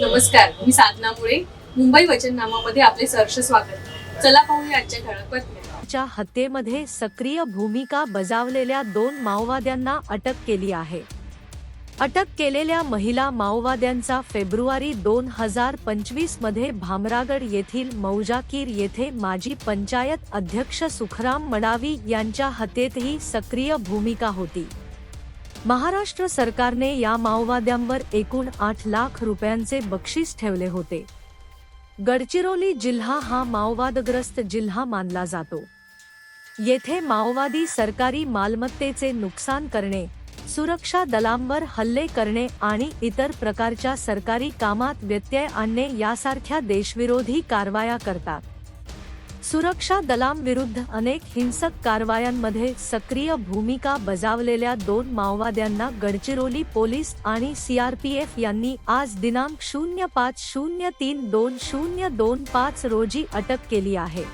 नमस्कार मी साधना मुळे. मुंबई वचननामामध्ये आपले सहर्ष स्वागत. चला पाहूया आजच्या ठळक बातम्या. च्या हत्येमध्ये सक्रिय भूमिका बजावलेल्या दोन माओवाद्यांना अटक केली आहे. अटक केलेल्या महिला माओवाद्यांचा फेब्रुवारी दोन हजार पंचवीसमध्ये भामरागड येथील मौजाकीर येथे माजी पंचायत अध्यक्ष सुखराम मडावी यांच्या हत्येतही सक्रिय भूमिका होती. महाराष्ट्र सरकारने या माओवाद्यांवर एकूण आठ लाख रुपयांचे बक्षीस ठेवले होते. गडचिरोली जिल्हा हा माओवादग्रस्त जिल्हा मानला जातो. येथे माओवादी सरकारी मालमत्तेचे नुकसान करणे सुरक्षा दलांवर हल्ले करणे आणि इतर प्रकारच्या सरकारी कामात व्यत्यय आणणे यासारख्या देशविरोधी कारवाया करतात. सुरक्षा दलांविरुद्ध अनेक हिंसक कारवायांमध्ये सक्रिय भूमिका बजावलेल्या दोन माओवाद्यांना गडचिरोली पोलीस आणि सीआरपीएफ यांनी आज दिनांक शून्य पाच शून्य तीन दोन शून्य दोन पाच रोजी अटक केली आहे.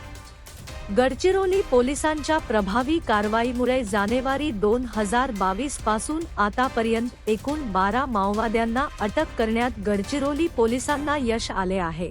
गडचिरोली पोलिसांच्या प्रभावी कारवाईमुळे जानेवारी दोन हजार बावीसपासून आतापर्यंत एकूण बारा माओवाद्यांना अटक करण्यात गडचिरोली पोलिसांना यश आले आहे.